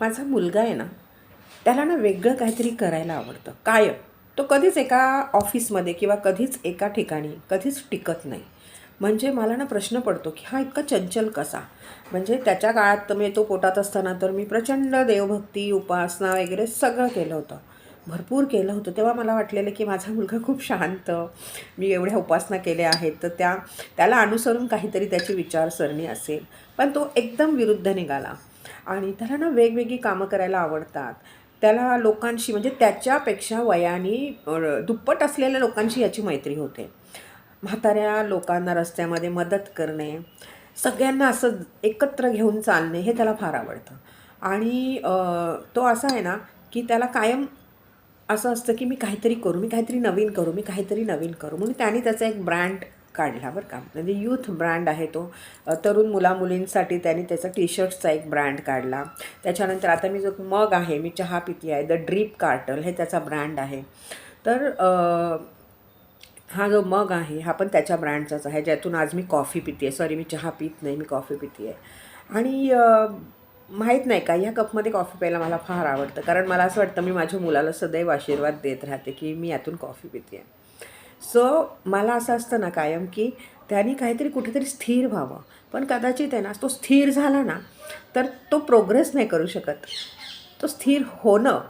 माझा मुलगा आहे ना त्याला ना वेगळं काहीतरी करायला आवडतं. कायम. तो कधीच एका ऑफिसमध्ये किंवा कधीच एका ठिकाणी कधीच टिकत नाही. म्हणजे मला ना प्रश्न पडतो की हा इतका चंचल कसा? म्हणजे त्याच्या काळात तर मी तो पोटात असताना तर मी प्रचंड देवभक्ती उपासना वगैरे सगळं केलं होतं. भरपूर केलं होतं. तेव्हा मला वाटलेलं की माझा मुलगा खूप शांत. मी एवढ्या उपासना केल्या आहेत. तर त्या त्याला अनुसरून काहीतरी त्याची विचारसरणी असेल. पण तो एकदम विरुद्ध निघाला. आणि त्याला ना वेगवेगळी कामं करायला आवडतात. त्याला लोकांशी म्हणजे त्याच्यापेक्षा वयाने दुप्पट असलेल्या लोकांशी याची मैत्री होते. म्हाताऱ्या लोकांना रस्त्यामध्ये मदत करणे सगळ्यांना असं एकत्र घेऊन चालणे हे त्याला फार आवडतं. आणि तो असा आहे ना की त्याला कायम असं असतं की मी काहीतरी करू मी काहीतरी नवीन करू मी काहीतरी नवीन करू. म्हणून त्याने त्याचा एक ब्रँड काढला बरं का. म्हणजे यूथ ब्रँड आहे तो. तरुण मुलामुलींसाठी त्यांनी त्याचा टी शर्ट्सचा एक ब्रँड काढला. त्याच्यानंतर आता मी जो मग आहे मी चहा पिती आहे द ड्रीप कार्टल हे त्याचा ब्रँड आहे. तर हा जो मग आहे हा पण त्याच्या ब्रँडचाच आहे. ज्यातून आज मी कॉफी पिते आहे. सॉरी मी चहा पित नाही मी कॉफी पिते आहे. आणि माहीत नाही का या कपमध्ये कॉफी प्यायला मला फार आवडतं. कारण मला असं वाटतं मी माझ्या मुलाला सदैव आशीर्वाद देत राहते की मी यातून कॉफी पिते आहे सो मला असं असतं ना कायम की त्यांनी काहीतरी कुठेतरी स्थिर व्हावं. पण कदाचित आहे ना तो स्थिर झाला ना तर तो प्रोग्रेस नाही करू शकत. तो स्थिर होणं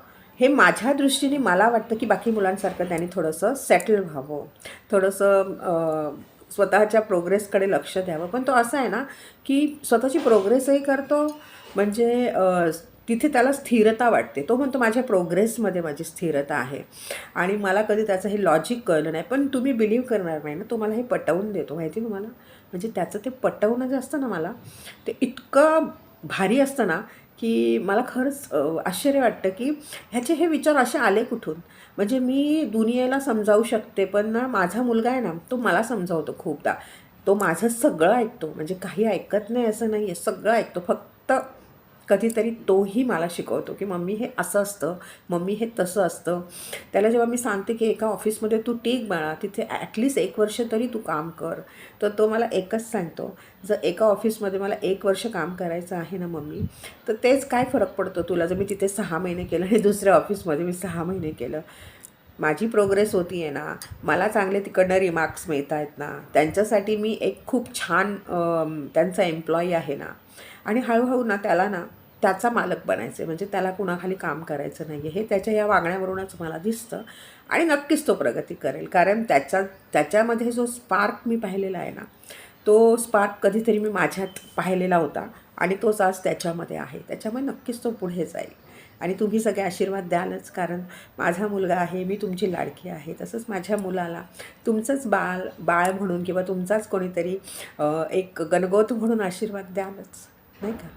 हे माझ्या दृष्टीने मला वाटतं की बाकी मुलांसारखं त्यांनी थोडंसं सेटल व्हावं. थोडंसं स्वतःच्या प्रोग्रेसकडे लक्ष द्यावं. पण तो असा आहे ना की स्वतःची प्रोग्रेसही करतो. म्हणजे तिथे त्याला स्थिरता वाटते. तो म्हणतो माझ्या प्रोग्रेसमध्ये माझी स्थिरता आहे. आणि मला कधी त्याचं हे लॉजिक कळलं नाही. पण तुम्ही बिलीव करणार नाही ना तो मला हे पटवून देतो. माहिती तुम्हाला? म्हणजे त्याचं ते पटवणं जे असतं ना मला ते इतकं भारी असतं ना की मला खरंच आश्चर्य वाटतं की ह्याचे हे विचार असे आले कुठून? म्हणजे मी दुनियेला समजावू शकते पण ना माझा मुलगा आहे ना तो मला समजावतो खूपदा. तो माझं सगळं ऐकतो. म्हणजे काही ऐकत नाही असं नाही आहे सगळं ऐकतो. फक्त कधीतरी तोही मला शिकवतो की मम्मी हे असं असतं मम्मी हे तसं असतं. त्याला जेव्हा मी सांगते की एका ऑफिसमध्ये तू टीक बाळा तिथे ॲटलिस्ट एक वर्ष तरी तू काम कर. तर तो मला एकच सांगतो जर एका ऑफिसमध्ये मला एक वर्ष काम करायचं आहे ना मम्मी तर तेच काय फरक पडतो तुला? जर मी तिथे सहा महिने केलं आणि दुसऱ्या ऑफिसमध्ये मी सहा महिने केलं. माझी प्रोग्रेस होती आहे ना मला चांगले तिकडनं रिमार्क्स मिळत आहेत ना. त्यांच्यासाठी मी एक खूप छान त्यांचा एम्प्लॉई आहे ना. आणि हळूहळू ना त्याला ना त्याचा मालक बनायचं म्हणजे त्याला कुणाखाली काम करायचं नाही आहे हे त्याच्या या वागण्यावरूनच मला दिसतं आणि नक्कीच तो प्रगती करेल. कारण त्याचा त्याच्यामध्ये जो स्पार्क मी पाहिलेला आहे ना तो स्पार्क कधीतरी मी माझ्यात पाहिलेला होता आणि तोच आज त्याच्यामध्ये आहे. त्याच्यामुळे नक्कीच तो पुढे जाईल. आणि तुम्ही सगळे आशीर्वाद द्यालच कारण माझा मुलगा आहे मी तुमची लाडकी आहे. तसंच माझ्या मुलाला तुमचंच बाळ बाळ म्हणून किंवा तुमचाच कोणीतरी एक गणगोत म्हणून आशीर्वाद द्यालच. नाही का?